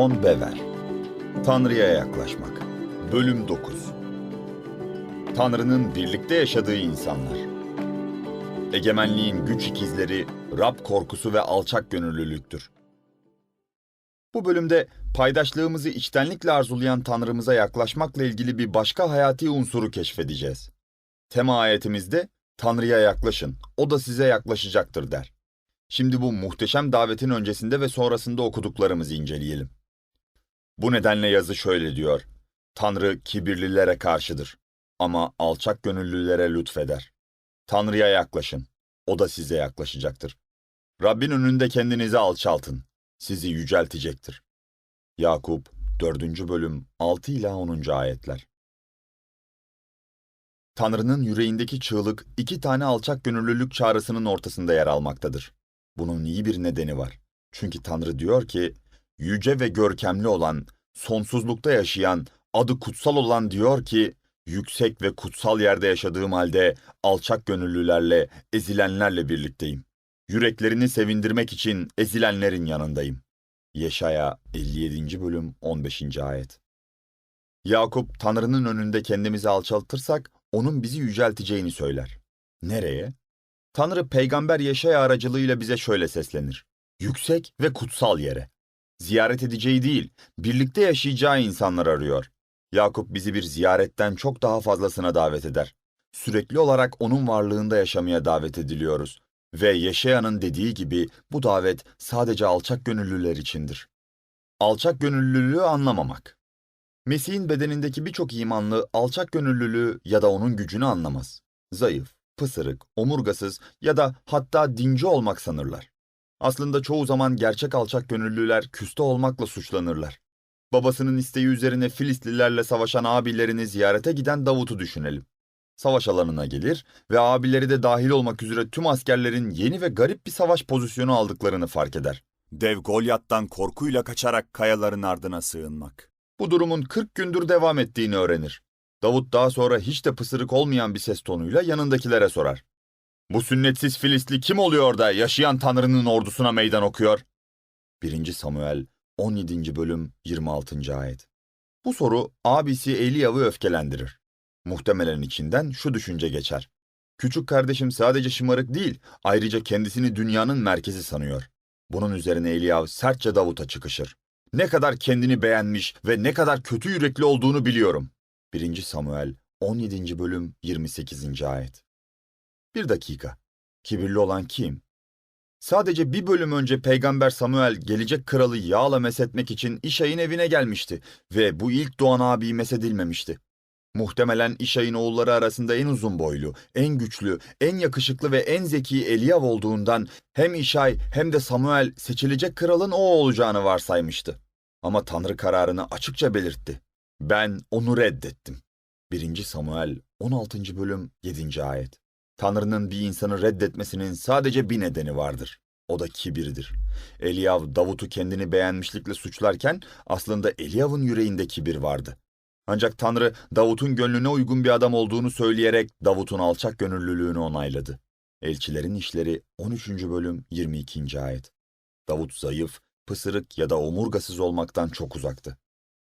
John Bever Tanrı'ya yaklaşmak Bölüm 9 Tanrı'nın birlikte yaşadığı insanlar Egemenliğin güç ikizleri, Rab korkusu ve alçak gönüllülüktür. Bu bölümde paydaşlığımızı içtenlikle arzulayan Tanrımıza yaklaşmakla ilgili bir başka hayati unsuru keşfedeceğiz. Tema ayetimizde Tanrı'ya yaklaşın, o da size yaklaşacaktır der. Şimdi bu muhteşem davetin öncesinde ve sonrasında okuduklarımızı inceleyelim. Bu nedenle yazı şöyle diyor. Tanrı kibirlilere karşıdır ama alçak gönüllülere lütfeder. Tanrı'ya yaklaşın, o da size yaklaşacaktır. Rabbin önünde kendinizi alçaltın, sizi yüceltecektir. Yakup 4. bölüm 6 ila 10. ayetler. Tanrı'nın yüreğindeki çığlık iki tane alçak gönüllülük çağrısının ortasında yer almaktadır. Bunun iyi bir nedeni var. Çünkü Tanrı diyor ki, yüce ve görkemli olan, sonsuzlukta yaşayan, adı kutsal olan diyor ki, yüksek ve kutsal yerde yaşadığım halde alçak gönüllülerle, ezilenlerle birlikteyim. Yüreklerini sevindirmek için ezilenlerin yanındayım. Yeşaya 57. bölüm 15. ayet. Yakup, Tanrı'nın önünde kendimizi alçaltırsak, onun bizi yücelteceğini söyler. Nereye? Tanrı peygamber Yeşaya aracılığıyla bize şöyle seslenir. Yüksek ve kutsal yere. Ziyaret edeceği değil, birlikte yaşayacağı insanlar arıyor. Yakup bizi bir ziyaretten çok daha fazlasına davet eder. Sürekli olarak onun varlığında yaşamaya davet ediliyoruz. Ve Yeşaya'nın dediği gibi bu davet sadece alçak gönüllüler içindir. Alçak gönüllülüğü anlamamak. Mesih'in bedenindeki birçok imanlı alçak gönüllülüğü ya da onun gücünü anlamaz. Zayıf, pısırık, omurgasız ya da hatta dinci olmak sanırlar. Aslında çoğu zaman gerçek alçak gönüllüler küste olmakla suçlanırlar. Babasının isteği üzerine Filistlilerle savaşan abilerini ziyarete giden Davut'u düşünelim. Savaş alanına gelir ve abileri de dahil olmak üzere tüm askerlerin yeni ve garip bir savaş pozisyonu aldıklarını fark eder. Dev Golyat'tan korkuyla kaçarak kayaların ardına sığınmak. Bu durumun 40 gündür devam ettiğini öğrenir. Davut daha sonra hiç de pısırık olmayan bir ses tonuyla yanındakilere sorar. Bu sünnetsiz Filistli kim oluyor da yaşayan Tanrı'nın ordusuna meydan okuyor? 1. Samuel 17. bölüm 26. ayet. Bu soru abisi Eliyav'ı öfkelendirir. Muhtemelen içinden şu düşünce geçer. Küçük kardeşim sadece şımarık değil, ayrıca kendisini dünyanın merkezi sanıyor. Bunun üzerine Eliyav sertçe Davut'a çıkışır. Ne kadar kendini beğenmiş ve ne kadar kötü yürekli olduğunu biliyorum. 1. Samuel 17. bölüm 28. ayet. Bir dakika. Kibirli olan kim? Sadece bir bölüm önce Peygamber Samuel gelecek kralı yağla mesetmek için İşay'ın evine gelmişti ve bu ilk doğan abi mesedilmemişti. Muhtemelen İşay'ın oğulları arasında en uzun boylu, en güçlü, en yakışıklı ve en zeki Eliyav olduğundan hem İşay hem de Samuel seçilecek kralın o olacağını varsaymıştı. Ama Tanrı kararını açıkça belirtti. Ben onu reddettim. 1. Samuel 16. bölüm 7. ayet. Tanrı'nın bir insanı reddetmesinin sadece bir nedeni vardır. O da kibirdir. Eliyav Davut'u kendini beğenmişlikle suçlarken aslında Eliyav'ın yüreğinde kibir vardı. Ancak Tanrı Davut'un gönlüne uygun bir adam olduğunu söyleyerek Davut'un alçak gönüllülüğünü onayladı. Elçilerin İşleri 13. bölüm 22. ayet. Davut zayıf, pısırık ya da omurgasız olmaktan çok uzaktı.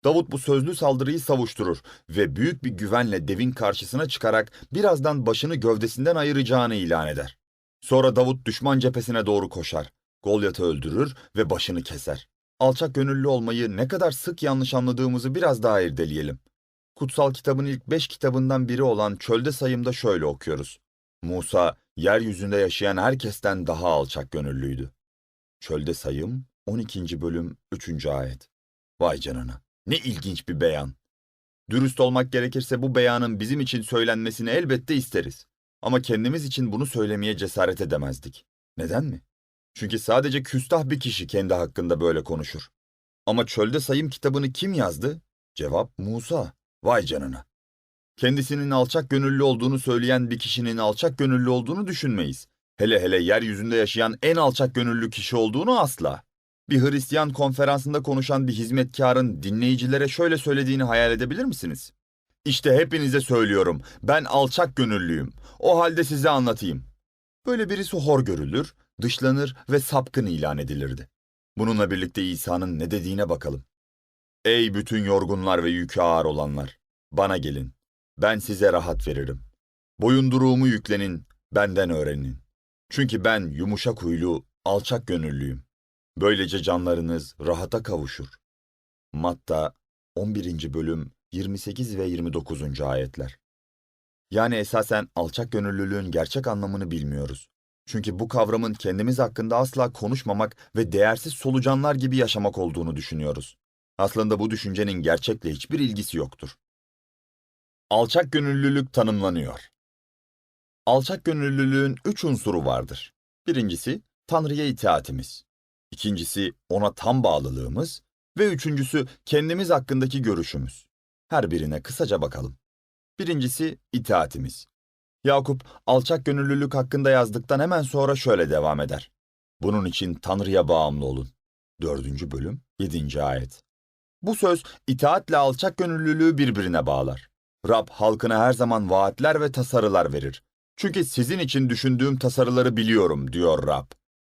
Davut bu sözlü saldırıyı savuşturur ve büyük bir güvenle devin karşısına çıkarak birazdan başını gövdesinden ayıracağını ilan eder. Sonra Davut düşman cephesine doğru koşar. Golyat'ı öldürür ve başını keser. Alçak gönüllü olmayı ne kadar sık yanlış anladığımızı biraz daha irdeleyelim. Kutsal kitabın ilk beş kitabından biri olan Çölde Sayım'da şöyle okuyoruz. Musa, yeryüzünde yaşayan herkesten daha alçak gönüllüydü. Çölde Sayım 12. bölüm 3. ayet. Vay canına. Ne ilginç bir beyan. Dürüst olmak gerekirse bu beyanın bizim için söylenmesini elbette isteriz. Ama kendimiz için bunu söylemeye cesaret edemezdik. Neden mi? Çünkü sadece küstah bir kişi kendi hakkında böyle konuşur. Ama çölde sayım kitabını kim yazdı? Cevap Musa. Vay canına. Kendisinin alçak gönüllü olduğunu söyleyen bir kişinin alçak gönüllü olduğunu düşünmeyiz. Hele hele yeryüzünde yaşayan en alçak gönüllü kişi olduğunu asla. Bir Hristiyan konferansında konuşan bir hizmetkarın dinleyicilere şöyle söylediğini hayal edebilir misiniz? İşte hepinize söylüyorum, ben alçak gönüllüyüm. O halde size anlatayım. Böyle birisi hor görülür, dışlanır ve sapkın ilan edilirdi. Bununla birlikte İsa'nın ne dediğine bakalım. Ey bütün yorgunlar ve yükü ağır olanlar! Bana gelin. Ben size rahat veririm. Boyunduruğumu yüklenin, benden öğrenin. Çünkü ben yumuşak huylu, alçak gönüllüyüm. Böylece canlarınız rahata kavuşur. Matta 11. bölüm 28 ve 29. ayetler. Yani esasen alçak gönüllülüğün gerçek anlamını bilmiyoruz. Çünkü bu kavramın kendimiz hakkında asla konuşmamak ve değersiz solucanlar gibi yaşamak olduğunu düşünüyoruz. Aslında bu düşüncenin gerçekle hiçbir ilgisi yoktur. Alçak gönüllülük tanımlanıyor. Alçak gönüllülüğün üç unsuru vardır. Birincisi, Tanrı'ya itaatimiz. İkincisi, ona tam bağlılığımız. Ve üçüncüsü, kendimiz hakkındaki görüşümüz. Her birine kısaca bakalım. Birincisi, itaatimiz. Yakup, alçak gönüllülük hakkında yazdıktan hemen sonra şöyle devam eder. Bunun için Tanrı'ya bağımlı olun. 4. bölüm 7. ayet. Bu söz itaatle alçak gönüllülüğü birbirine bağlar. Rab halkına her zaman vaatler ve tasarılar verir. Çünkü sizin için düşündüğüm tasarıları biliyorum diyor Rab.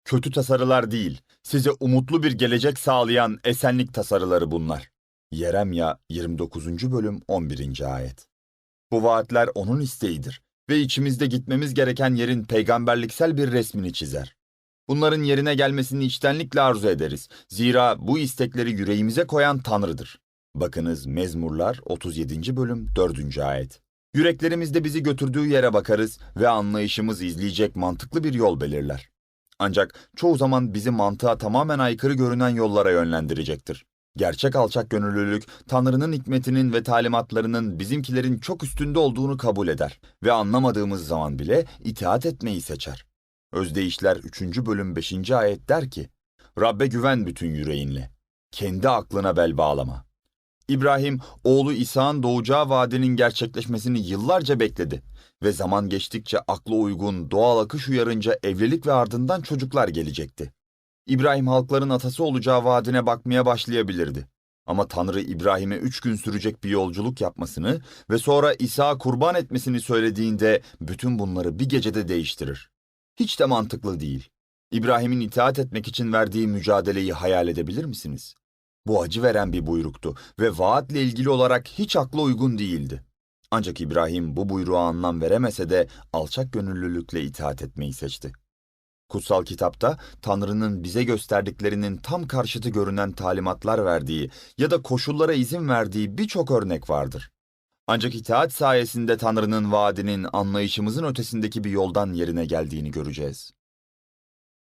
Kötü tasarılar değil, size umutlu bir gelecek sağlayan esenlik tasarıları bunlar. Yeremya 29. bölüm 11. ayet. Bu vaatler onun isteğidir ve içimizde gitmemiz gereken yerin peygamberliksel bir resmini çizer. Bunların yerine gelmesini içtenlikle arzu ederiz. Zira bu istekleri yüreğimize koyan Tanrı'dır. Bakınız Mezmurlar 37. bölüm 4. ayet. Yüreklerimizde bizi götürdüğü yere bakarız ve anlayışımız izleyecek mantıklı bir yol belirler. Ancak çoğu zaman bizi mantığa tamamen aykırı görünen yollara yönlendirecektir. Gerçek alçak gönüllülük, Tanrı'nın hikmetinin ve talimatlarının bizimkilerin çok üstünde olduğunu kabul eder ve anlamadığımız zaman bile itaat etmeyi seçer. Özdeyişler 3. bölüm 5. ayet der ki, Rabbe güven bütün yüreğinle, kendi aklına bel bağlama. İbrahim, oğlu İsa'nın doğacağı vaadinin gerçekleşmesini yıllarca bekledi ve zaman geçtikçe akla uygun doğal akış uyarınca evlilik ve ardından çocuklar gelecekti. İbrahim halkların atası olacağı vaadine bakmaya başlayabilirdi. Ama Tanrı İbrahim'e üç gün sürecek bir yolculuk yapmasını ve sonra İsa kurban etmesini söylediğinde bütün bunları bir gecede değiştirir. Hiç de mantıklı değil. İbrahim'in itaat etmek için verdiği mücadeleyi hayal edebilir misiniz? Bu acı veren bir buyruktu ve vaatle ilgili olarak hiç akla uygun değildi. Ancak İbrahim bu buyruğa anlam veremese de alçak gönüllülükle itaat etmeyi seçti. Kutsal kitapta Tanrı'nın bize gösterdiklerinin tam karşıtı görünen talimatlar verdiği ya da koşullara izin verdiği birçok örnek vardır. Ancak itaat sayesinde Tanrı'nın vaadinin anlayışımızın ötesindeki bir yoldan yerine geldiğini göreceğiz.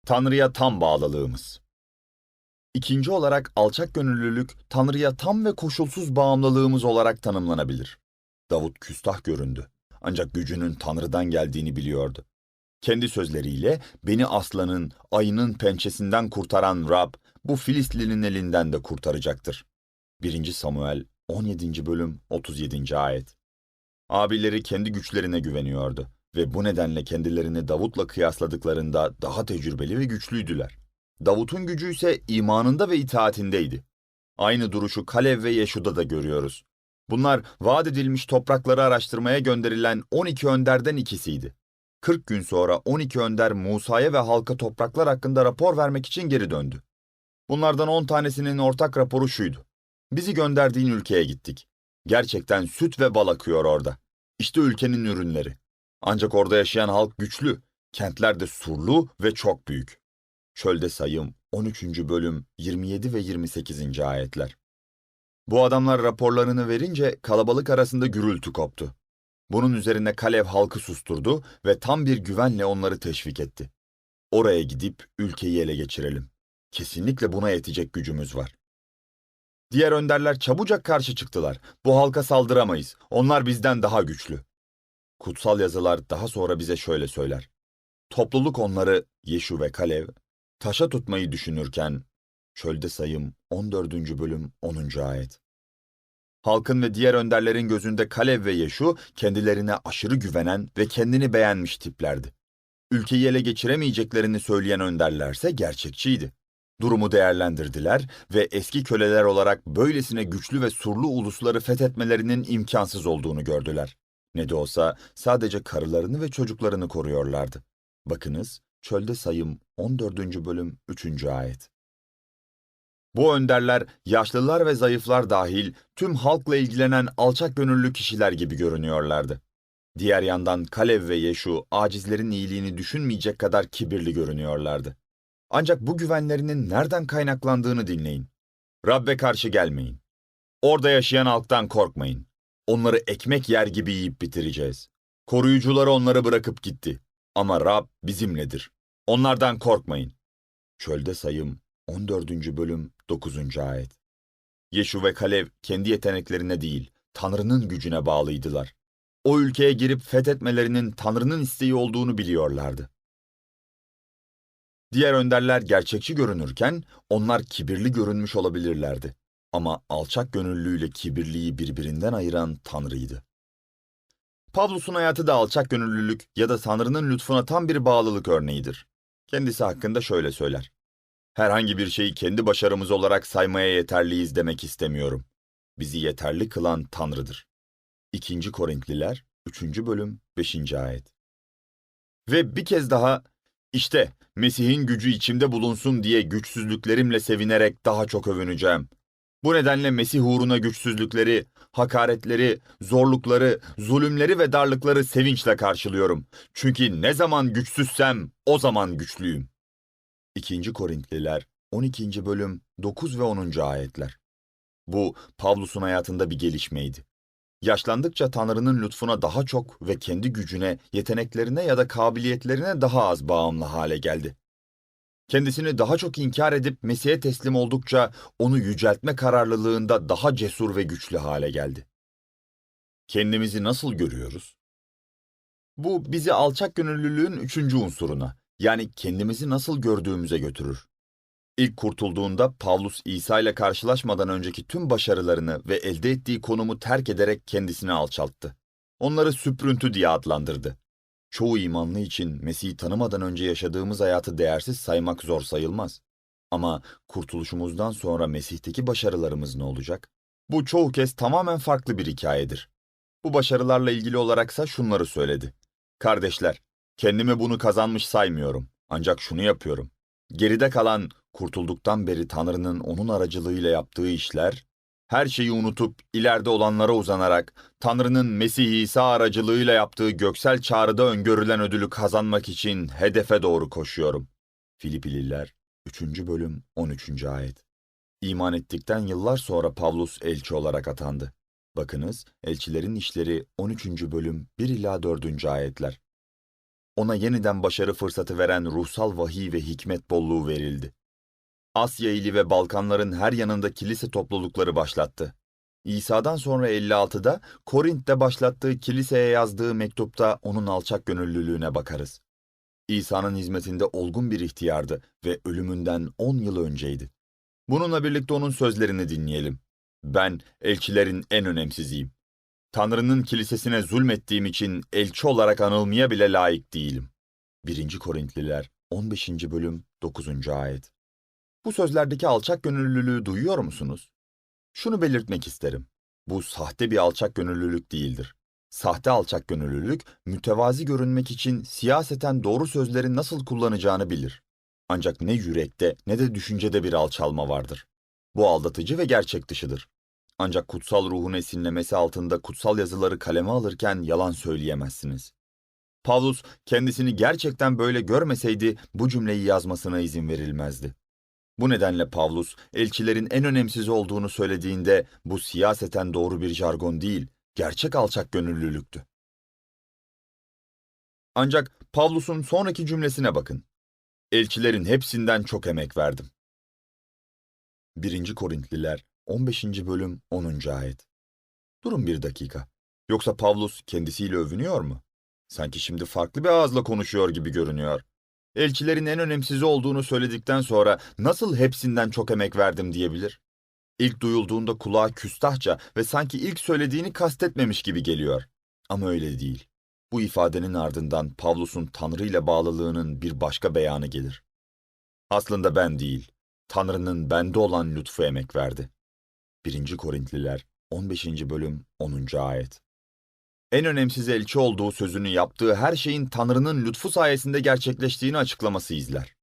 Tanrı'ya tam bağlılığımız. İkinci olarak alçak gönüllülük Tanrı'ya tam ve koşulsuz bağımlılığımız olarak tanımlanabilir. Davut küstah göründü. Ancak gücünün Tanrı'dan geldiğini biliyordu. Kendi sözleriyle beni aslanın, ayının pençesinden kurtaran Rab bu Filistlinin elinden de kurtaracaktır. 1. Samuel 17. bölüm 37. ayet. Abileri kendi güçlerine güveniyordu ve bu nedenle kendilerini Davut'la kıyasladıklarında daha tecrübeli ve güçlüydüler. Davut'un gücü ise imanında ve itaatindeydi. Aynı duruşu Kalev ve Yeşu'da da görüyoruz. Bunlar vaat edilmiş toprakları araştırmaya gönderilen 12 önderden ikisiydi. 40 gün sonra 12 önder Musa'ya ve halka topraklar hakkında rapor vermek için geri döndü. Bunlardan 10 tanesinin ortak raporu şuydu. Bizi gönderdiğin ülkeye gittik. Gerçekten süt ve bal akıyor orada. İşte ülkenin ürünleri. Ancak orada yaşayan halk güçlü. Kentler de surlu ve çok büyük. Çölde sayım 13. bölüm 27 ve 28. ayetler. Bu adamlar raporlarını verince kalabalık arasında gürültü koptu. Bunun üzerine Kalev halkı susturdu ve tam bir güvenle onları teşvik etti. Oraya gidip ülkeyi ele geçirelim. Kesinlikle buna yetecek gücümüz var. Diğer önderler çabucak karşı çıktılar. Bu halka saldıramayız. Onlar bizden daha güçlü. Kutsal yazılar daha sonra bize şöyle söyler. Topluluk onları Yeşu ve Kalev taşa tutmayı düşünürken çölde sayım 14. bölüm 10. ayet. Halkın ve diğer önderlerin gözünde Kalev ve Yeşu kendilerine aşırı güvenen ve kendini beğenmiş tiplerdi. Ülkeyi ele geçiremeyeceklerini söyleyen önderlerse gerçekçiydi. Durumu değerlendirdiler ve eski köleler olarak böylesine güçlü ve surlu ulusları fethetmelerinin imkansız olduğunu gördüler. Ne de olsa sadece karılarını ve çocuklarını koruyorlardı. Bakınız Çölde Sayım 14. bölüm 3. ayet. Bu önderler, yaşlılar ve zayıflar dahil tüm halkla ilgilenen alçak gönüllü kişiler gibi görünüyorlardı. Diğer yandan Kalev ve Yeşu, acizlerin iyiliğini düşünmeyecek kadar kibirli görünüyorlardı. Ancak bu güvenlerinin nereden kaynaklandığını dinleyin. Rabbe karşı gelmeyin. Orada yaşayan halktan korkmayın. Onları ekmek yer gibi yiyip bitireceğiz. Koruyucuları onları bırakıp gitti. Ama Rab bizimledir. Onlardan korkmayın. Çölde sayım 14. bölüm 9. ayet. Yeşu ve Kalev kendi yeteneklerine değil, Tanrı'nın gücüne bağlıydılar. O ülkeye girip fethetmelerinin Tanrı'nın isteği olduğunu biliyorlardı. Diğer önderler gerçekçi görünürken onlar kibirli görünmüş olabilirlerdi. Ama alçak gönüllüyle kibirliyi birbirinden ayıran Tanrı'ydı. Pavlus'un hayatı da alçak gönüllülük ya da Tanrı'nın lütfuna tam bir bağlılık örneğidir. Kendisi hakkında şöyle söyler. Herhangi bir şeyi kendi başarımız olarak saymaya yeterliyiz demek istemiyorum. Bizi yeterli kılan Tanrı'dır. 2. Korintliler 3. bölüm 5. ayet. Ve bir kez daha işte Mesih'in gücü içimde bulunsun diye güçsüzlüklerimle sevinerek daha çok övüneceğim. Bu nedenle Mesih uğruna güçsüzlükleri, hakaretleri, zorlukları, zulümleri ve darlıkları sevinçle karşılıyorum. Çünkü ne zaman güçsüzsem o zaman güçlüyüm. 2. Korintliler 12. bölüm 9 ve 10. ayetler. Bu Pavlus'un hayatında bir gelişmeydi. Yaşlandıkça Tanrı'nın lütfuna daha çok ve kendi gücüne, yeteneklerine ya da kabiliyetlerine daha az bağımlı hale geldi. Kendisini daha çok inkar edip Mesih'e teslim oldukça onu yüceltme kararlılığında daha cesur ve güçlü hale geldi. Kendimizi nasıl görüyoruz? Bu bizi alçak gönüllülüğün üçüncü unsuruna, yani kendimizi nasıl gördüğümüze götürür. İlk kurtulduğunda Pavlus İsa ile karşılaşmadan önceki tüm başarılarını ve elde ettiği konumu terk ederek kendisini alçalttı. Onları süprüntü diye adlandırdı. Çoğu imanlı için Mesih'i tanımadan önce yaşadığımız hayatı değersiz saymak zor sayılmaz. Ama kurtuluşumuzdan sonra Mesih'teki başarılarımız ne olacak? Bu çoğu kez tamamen farklı bir hikayedir. Bu başarılarla ilgili olaraksa şunları söyledi. Kardeşler, kendimi bunu kazanmış saymıyorum. Ancak şunu yapıyorum. Geride kalan, kurtulduktan beri Tanrı'nın onun aracılığıyla yaptığı işler, her şeyi unutup ileride olanlara uzanarak Tanrı'nın Mesih İsa aracılığıyla yaptığı göksel çağrıda öngörülen ödülü kazanmak için hedefe doğru koşuyorum. Filipililer 3. bölüm 13. ayet. İman ettikten yıllar sonra Pavlus elçi olarak atandı. Bakınız elçilerin işleri 13. bölüm 1 ila 4. ayetler. Ona yeniden başarı fırsatı veren ruhsal vahiy ve hikmet bolluğu verildi. Asya ili ve Balkanların her yanında kilise toplulukları başlattı. İsa'dan sonra 56'da Korint'te başlattığı kiliseye yazdığı mektupta onun alçak gönüllülüğüne bakarız. İsa'nın hizmetinde olgun bir ihtiyardı ve ölümünden 10 yıl önceydi. Bununla birlikte onun sözlerini dinleyelim. Ben elçilerin en önemsiziyim. Tanrı'nın kilisesine zulmettiğim için elçi olarak anılmaya bile layık değilim. 1. Korintliler 15. bölüm 9. ayet. Bu sözlerdeki alçak gönüllülüğü duyuyor musunuz? Şunu belirtmek isterim. Bu sahte bir alçak gönüllülük değildir. Sahte alçak gönüllülük, mütevazi görünmek için siyaseten doğru sözleri nasıl kullanacağını bilir. Ancak ne yürekte ne de düşüncede bir alçalma vardır. Bu aldatıcı ve gerçek dışıdır. Ancak kutsal ruhun esinlemesi altında kutsal yazıları kaleme alırken yalan söyleyemezsiniz. Pavlus kendisini gerçekten böyle görmeseydi bu cümleyi yazmasına izin verilmezdi. Bu nedenle Pavlus, elçilerin en önemsiz olduğunu söylediğinde bu siyaseten doğru bir jargon değil, gerçek alçak gönüllülüktü. Ancak Pavlus'un sonraki cümlesine bakın. Elçilerin hepsinden çok emek verdim. 1. Korintliler 15. bölüm 10. ayet. Durun bir dakika. Yoksa Pavlus kendisiyle övünüyor mu? Sanki şimdi farklı bir ağızla konuşuyor gibi görünüyor. Elçilerin en önemsizi olduğunu söyledikten sonra nasıl hepsinden çok emek verdim diyebilir? İlk duyulduğunda kulağa küstahça ve sanki ilk söylediğini kastetmemiş gibi geliyor. Ama öyle değil. Bu ifadenin ardından Pavlus'un Tanrı ile bağlılığının bir başka beyanı gelir. Aslında ben değil, Tanrı'nın bende olan lütfu emek verdi. 1. Korintliler 15. bölüm 10. ayet. En önemsiz elçi olduğu sözünü yaptığı her şeyin Tanrı'nın lütfu sayesinde gerçekleştiğini açıklaması izler.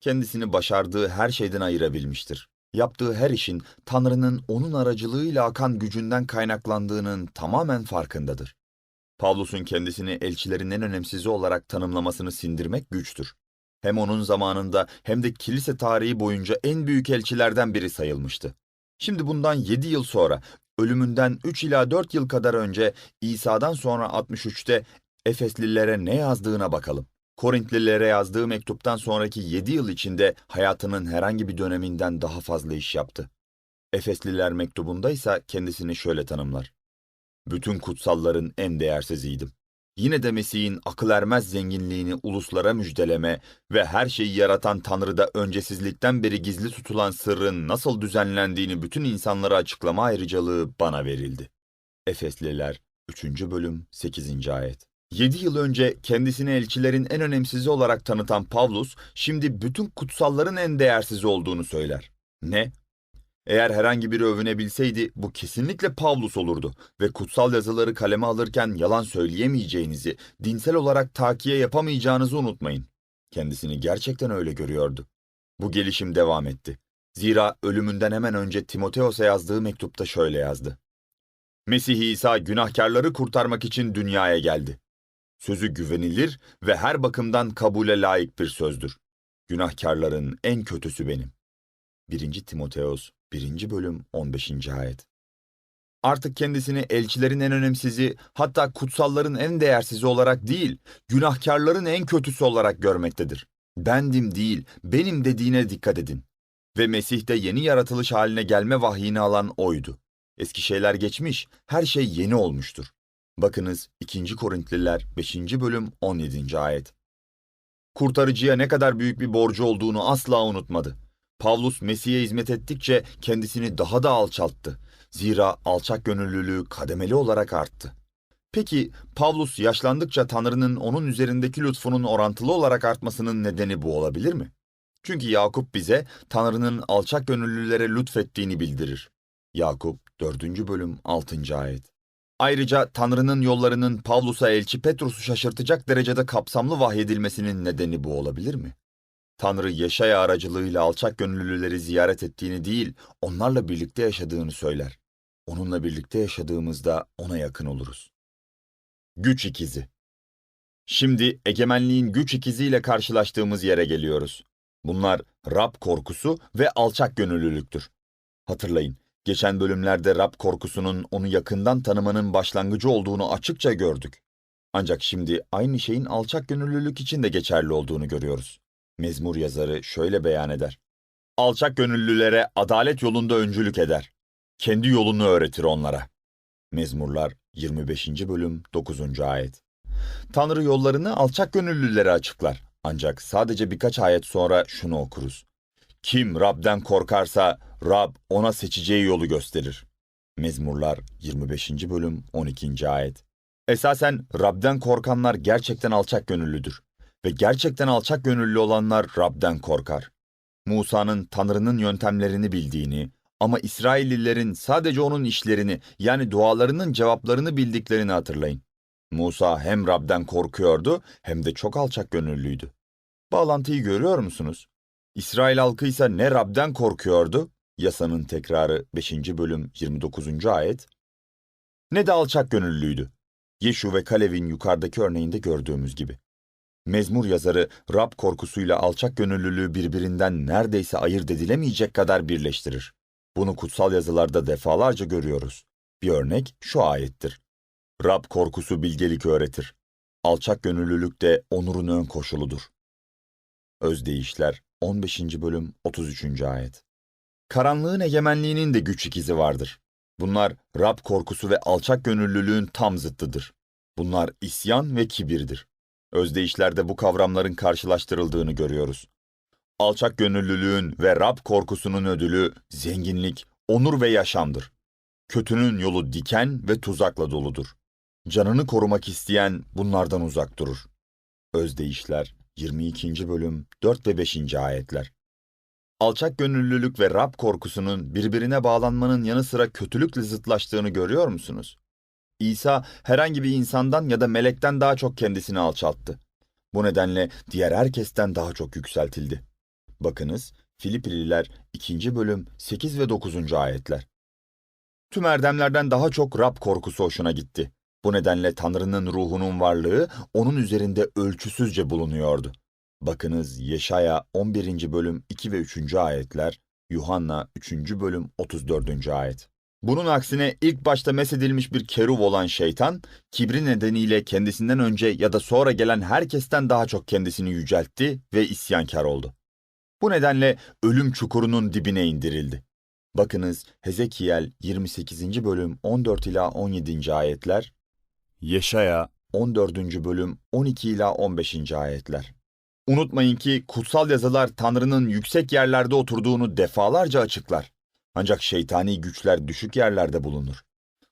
Kendisini başardığı her şeyden ayırabilmiştir. Yaptığı her işin Tanrı'nın onun aracılığıyla akan gücünden kaynaklandığının tamamen farkındadır. Pavlus'un kendisini elçilerin en önemsizi olarak tanımlamasını sindirmek güçtür. Hem onun zamanında hem de kilise tarihi boyunca en büyük elçilerden biri sayılmıştı. Şimdi bundan 7 yıl sonra, ölümünden 3 ila 4 yıl kadar önce İsa'dan sonra 63'te Efeslilere ne yazdığına bakalım. Korintlilere yazdığı mektuptan sonraki 7 yıl içinde hayatının herhangi bir döneminden daha fazla iş yaptı. Efesliler mektubunda ise kendisini şöyle tanımlar. Bütün kutsalların en değersiziydim. Yine de Mesih'in akıl ermez zenginliğini uluslara müjdeleme ve her şeyi yaratan Tanrı'da öncesizlikten beri gizli tutulan sırrın nasıl düzenlendiğini bütün insanlara açıklama ayrıcalığı bana verildi. Efesliler 3. bölüm 8. ayet. 7 yıl önce kendisini elçilerin en önemsizi olarak tanıtan Pavlus, şimdi bütün kutsalların en değersiz olduğunu söyler. Ne? Eğer herhangi biri övünebilseydi bu kesinlikle Pavlus olurdu ve kutsal yazıları kaleme alırken yalan söyleyemeyeceğinizi, dinsel olarak takiye yapamayacağınızı unutmayın. Kendisini gerçekten öyle görüyordu. Bu gelişim devam etti. Zira ölümünden hemen önce Timoteos'a yazdığı mektupta şöyle yazdı. Mesih İsa günahkarları kurtarmak için dünyaya geldi. Sözü güvenilir ve her bakımdan kabule layık bir sözdür. Günahkarların en kötüsü benim. 1. Timoteos 1. bölüm 15. ayet. Artık kendisini elçilerin en önemsizi, hatta kutsalların en değersizi olarak değil, günahkarların en kötüsü olarak görmektedir. Bendim değil, benim dediğine dikkat edin. Ve Mesih'te yeni yaratılış haline gelme vahyini alan oydu. Eski şeyler geçmiş, her şey yeni olmuştur. Bakınız 2. Korintliler 5. bölüm 17. ayet. Kurtarıcıya ne kadar büyük bir borcu olduğunu asla unutmadı. Pavlus Mesih'e hizmet ettikçe kendisini daha da alçalttı. Zira alçak gönüllülüğü kademeli olarak arttı. Peki Pavlus yaşlandıkça Tanrı'nın onun üzerindeki lütfunun orantılı olarak artmasının nedeni bu olabilir mi? Çünkü Yakup bize Tanrı'nın alçak gönüllülere lütfettiğini bildirir. Yakup 4. bölüm 6. ayet. Ayrıca Tanrı'nın yollarının Pavlus'a elçi Petrus'u şaşırtacak derecede kapsamlı vahyedilmesinin nedeni bu olabilir mi? Tanrı Yaşaya aracılığıyla alçak gönüllüleri ziyaret ettiğini değil, onlarla birlikte yaşadığını söyler. Onunla birlikte yaşadığımızda ona yakın oluruz. Güç ikizi Şimdi egemenliğin güç ikiziyle karşılaştığımız yere geliyoruz. Bunlar Rab korkusu ve alçak gönüllülüktür. Hatırlayın, geçen bölümlerde Rab korkusunun onu yakından tanımanın başlangıcı olduğunu açıkça gördük. Ancak şimdi aynı şeyin alçak gönüllülük için de geçerli olduğunu görüyoruz. Mezmur yazarı şöyle beyan eder. Alçak gönüllülere adalet yolunda öncülük eder. Kendi yolunu öğretir onlara. Mezmurlar 25. bölüm 9. ayet. Tanrı yollarını alçak gönüllülere açıklar. Ancak sadece birkaç ayet sonra şunu okuruz. Kim Rab'den korkarsa Rab ona seçeceği yolu gösterir. Mezmurlar 25. bölüm 12. ayet. Esasen Rab'den korkanlar gerçekten alçak gönüllüdür ve gerçekten alçak gönüllü olanlar Rab'den korkar. Musa'nın Tanrı'nın yöntemlerini bildiğini ama İsraillilerin sadece onun işlerini yani dualarının cevaplarını bildiklerini hatırlayın. Musa hem Rab'den korkuyordu hem de çok alçak gönüllüydü. Bağlantıyı görüyor musunuz? İsrail halkı ise ne Rab'den korkuyordu, yasanın tekrarı 5. bölüm 29. ayet, ne de alçak gönüllüydü. Yeşu ve Kalev'in yukarıdaki örneğinde gördüğümüz gibi. Mezmur yazarı Rab korkusuyla alçak gönüllülüğü birbirinden neredeyse ayırt edilemeyecek kadar birleştirir. Bunu kutsal yazılarda defalarca görüyoruz. Bir örnek şu ayettir. Rab korkusu bilgelik öğretir. Alçak gönüllülük de onurun ön koşuludur. Özdeyişler 15. bölüm 33. ayet. Karanlığın egemenliğinin de güç ikizi vardır. Bunlar Rab korkusu ve alçak gönüllülüğün tam zıttıdır. Bunlar isyan ve kibirdir. Özdeyişlerde bu kavramların karşılaştırıldığını görüyoruz. Alçak gönüllülüğün ve Rab korkusunun ödülü zenginlik, onur ve yaşamdır. Kötünün yolu diken ve tuzakla doludur. Canını korumak isteyen bunlardan uzak durur. Özdeyişler 22. bölüm 4 ve 5. ayetler. Alçak gönüllülük ve Rab korkusunun birbirine bağlanmanın yanı sıra kötülükle zıtlaştığını görüyor musunuz? İsa herhangi bir insandan ya da melekten daha çok kendisini alçalttı. Bu nedenle diğer herkesten daha çok yükseltildi. Bakınız Filiprililer 2. bölüm 8 ve 9. ayetler. Tüm erdemlerden daha çok Rab korkusu hoşuna gitti. Bu nedenle Tanrı'nın ruhunun varlığı onun üzerinde ölçüsüzce bulunuyordu. Bakınız Yeşaya 11. bölüm 2 ve 3. ayetler, Yuhanna 3. bölüm 34. ayet. Bunun aksine ilk başta mesedilmiş bir keruv olan şeytan, kibri nedeniyle kendisinden önce ya da sonra gelen herkesten daha çok kendisini yüceltti ve isyankar oldu. Bu nedenle ölüm çukurunun dibine indirildi. Bakınız Hezekiel 28. bölüm 14 ila 17. ayetler, Yeşaya 14. bölüm 12 ila 15. ayetler. Unutmayın ki kutsal yazılar Tanrı'nın yüksek yerlerde oturduğunu defalarca açıklar. Ancak şeytani güçler düşük yerlerde bulunur.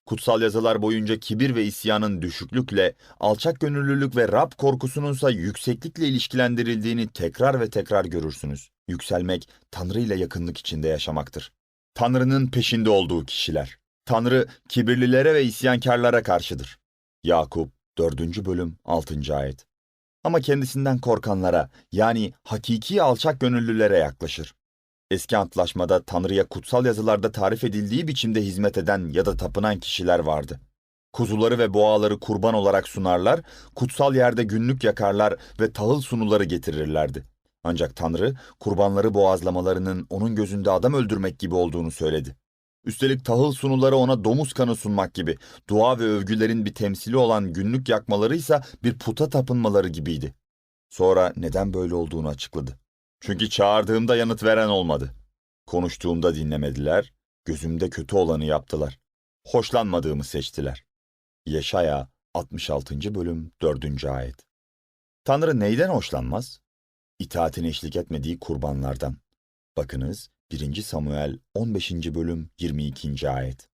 Kutsal yazılar boyunca kibir ve isyanın düşüklükle, alçak gönüllülük ve Rab korkusununsa yükseklikle ilişkilendirildiğini tekrar ve tekrar görürsünüz. Yükselmek, Tanrı ile yakınlık içinde yaşamaktır. Tanrı'nın peşinde olduğu kişiler. Tanrı kibirlilere ve isyankarlara karşıdır. Yakup 4. bölüm 6. ayet. Ama kendisinden korkanlara yani hakiki alçak gönüllülere yaklaşır. Eski antlaşmada Tanrı'ya kutsal yazılarda tarif edildiği biçimde hizmet eden ya da tapınan kişiler vardı. Kuzuları ve boğaları kurban olarak sunarlar, kutsal yerde günlük yakarlar ve tahıl sunuları getirirlerdi. Ancak Tanrı kurbanları boğazlamalarının onun gözünde adam öldürmek gibi olduğunu söyledi. Üstelik tahıl sunuları ona domuz kanı sunmak gibi, dua ve övgülerin bir temsili olan günlük yakmaları ise bir puta tapınmaları gibiydi. Sonra neden böyle olduğunu açıkladı. Çünkü çağırdığımda yanıt veren olmadı. Konuştuğumda dinlemediler, gözümde kötü olanı yaptılar. Hoşlanmadığımı seçtiler. Yeşaya 66. bölüm 4. ayet. Tanrı neyden hoşlanmaz? İtaatin eşlik etmediği kurbanlardan. Bakınız 1. Samuel 15. bölüm 22. ayet.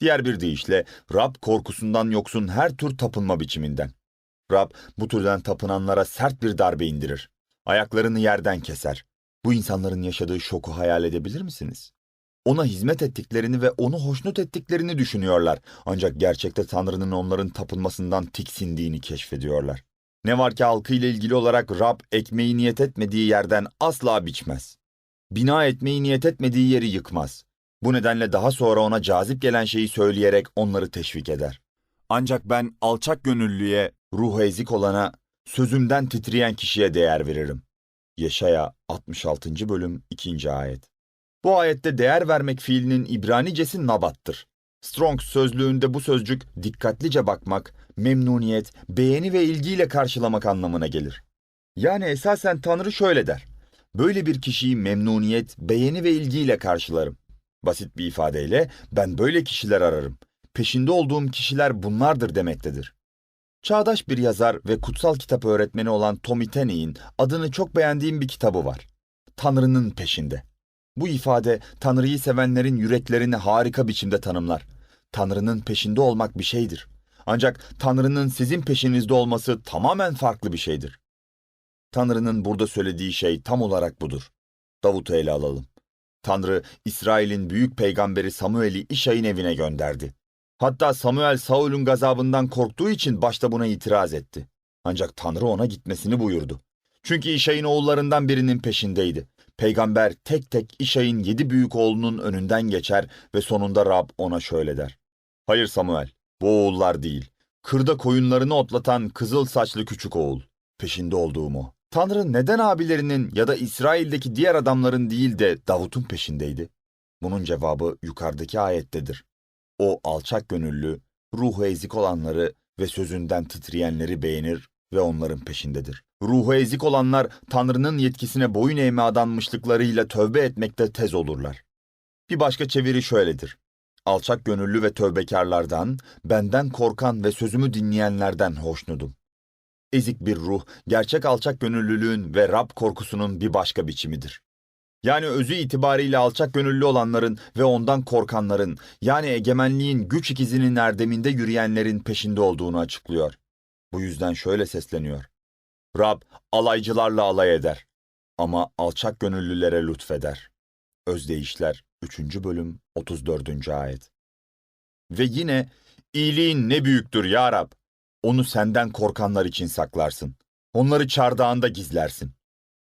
Diğer bir deyişle Rab korkusundan yoksun her tür tapınma biçiminden. Rab bu türden tapınanlara sert bir darbe indirir. Ayaklarını yerden keser. Bu insanların yaşadığı şoku hayal edebilir misiniz? Ona hizmet ettiklerini ve onu hoşnut ettiklerini düşünüyorlar. Ancak gerçekte Tanrı'nın onların tapınmasından tiksindiğini keşfediyorlar. Ne var ki halkıyla ilgili olarak Rab ekmeği niyet etmediği yerden asla biçmez. Bina etmeyi niyet etmediği yeri yıkmaz. Bu nedenle daha sonra ona cazip gelen şeyi söyleyerek onları teşvik eder. Ancak ben alçak gönüllüye, ruhu ezik olana, sözümden titreyen kişiye değer veririm. Yeşaya 66. bölüm 2. ayet. Bu ayette değer vermek fiilinin İbranicesi nabattır. Strong sözlüğünde bu sözcük dikkatlice bakmak, memnuniyet, beğeni ve ilgiyle karşılamak anlamına gelir. Yani esasen Tanrı şöyle der. Böyle bir kişiyi memnuniyet, beğeni ve ilgiyle karşılarım. Basit bir ifadeyle ben böyle kişiler ararım. Peşinde olduğum kişiler bunlardır demektedir. Çağdaş bir yazar ve kutsal kitap öğretmeni olan Tommy Tenney'in adını çok beğendiğim bir kitabı var. Tanrı'nın peşinde. Bu ifade Tanrı'yı sevenlerin yüreklerini harika biçimde tanımlar. Tanrı'nın peşinde olmak bir şeydir. Ancak Tanrı'nın sizin peşinizde olması tamamen farklı bir şeydir. Tanrı'nın burada söylediği şey tam olarak budur. Davut'u ele alalım. Tanrı, İsrail'in büyük peygamberi Samuel'i İşay'ın evine gönderdi. Hatta Samuel Saul'un gazabından korktuğu için başta buna itiraz etti. Ancak Tanrı ona gitmesini buyurdu. Çünkü İşay'ın oğullarından birinin peşindeydi. Peygamber tek tek İşay'ın yedi büyük oğlunun önünden geçer ve sonunda Rab ona şöyle der. Hayır Samuel, bu oğullar değil. Kırda koyunlarını otlatan kızıl saçlı küçük oğul. Peşinde olduğum o. Tanrı neden abilerinin ya da İsrail'deki diğer adamların değil de Davut'un peşindeydi? Bunun cevabı yukarıdaki ayettedir. O alçak gönüllü, ruhu ezik olanları ve sözünden titreyenleri beğenir ve onların peşindedir. Ruhu ezik olanlar Tanrı'nın yetkisine boyun eğme adanmışlıklarıyla tövbe etmekte tez olurlar. Bir başka çeviri şöyledir. Alçak gönüllü ve tövbekarlardan, benden korkan ve sözümü dinleyenlerden hoşnudum. Ezik bir ruh, gerçek alçak gönüllülüğün ve Rab korkusunun bir başka biçimidir. Yani özü itibariyle alçak gönüllü olanların ve ondan korkanların, yani egemenliğin güç ikizinin erdeminde yürüyenlerin peşinde olduğunu açıklıyor. Bu yüzden şöyle sesleniyor. Rab alaycılarla alay eder ama alçak gönüllülere lütfeder. Özdeyişler 3. bölüm 34. ayet. Ve yine iyiliğin ne büyüktür ya Rab. Onu senden korkanlar için saklarsın. Onları çardağında gizlersin.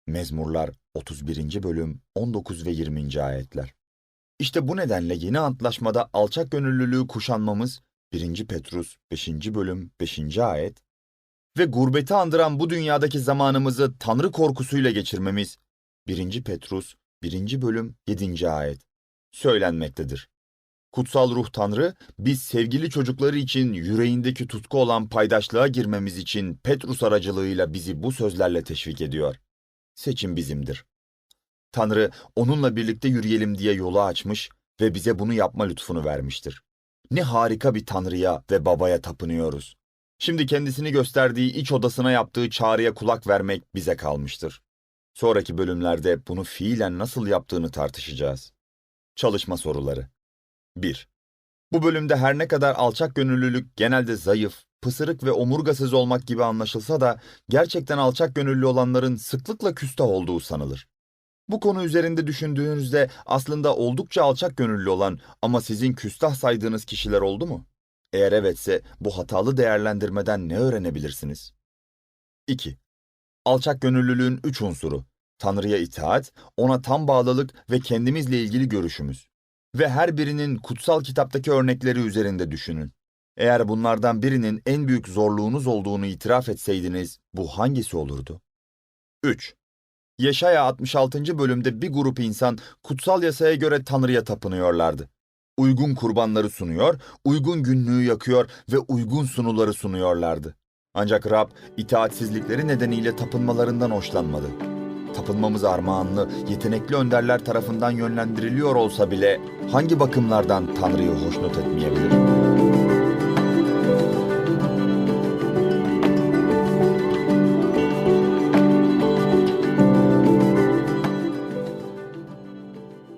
Mezmurlar 31. bölüm 19 ve 20. ayetler. İşte bu nedenle yeni antlaşmada alçak gönüllülüğü kuşanmamız 1. Petrus 5. bölüm 5. ayet ve gurbeti andıran bu dünyadaki zamanımızı Tanrı korkusuyla geçirmemiz 1. Petrus 1. bölüm 7. ayet söylenmektedir. Kutsal Ruh Tanrı, biz sevgili çocukları için yüreğindeki tutku olan paydaşlığa girmemiz için Petrus aracılığıyla bizi bu sözlerle teşvik ediyor. Seçim bizimdir. Tanrı, onunla birlikte yürüyelim diye yolu açmış ve bize bunu yapma lütfunu vermiştir. Ne harika bir Tanrı'ya ve Baba'ya tapınıyoruz. Şimdi kendisini gösterdiği iç odasına yaptığı çağrıya kulak vermek bize kalmıştır. Sonraki bölümlerde bunu fiilen nasıl yaptığını tartışacağız. Çalışma soruları 1. Bu bölümde her ne kadar alçak gönüllülük genelde zayıf, pısırık ve omurgasız olmak gibi anlaşılsa da gerçekten alçak gönüllü olanların sıklıkla küstah olduğu sanılır. Bu konu üzerinde düşündüğünüzde aslında oldukça alçak gönüllü olan ama sizin küstah saydığınız kişiler oldu mu? Eğer evetse bu hatalı değerlendirmeden ne öğrenebilirsiniz? 2. Alçak gönüllülüğün üç unsuru. Tanrı'ya itaat, ona tam bağlılık ve kendimizle ilgili görüşümüz. Ve her birinin kutsal kitaptaki örnekleri üzerinde düşünün. Eğer bunlardan birinin en büyük zorluğunuz olduğunu itiraf etseydiniz, bu hangisi olurdu? 3. Yeşaya 66. bölümde bir grup insan kutsal yasaya göre Tanrı'ya tapınıyorlardı. Uygun kurbanları sunuyor, uygun günlüğü yakıyor ve uygun sunuları sunuyorlardı. Ancak Rab itaatsizlikleri nedeniyle tapınmalarından hoşlanmadı. Tapınmamız armağanlı, yetenekli önderler tarafından yönlendiriliyor olsa bile hangi bakımlardan Tanrı'yı hoşnut etmeyebilir?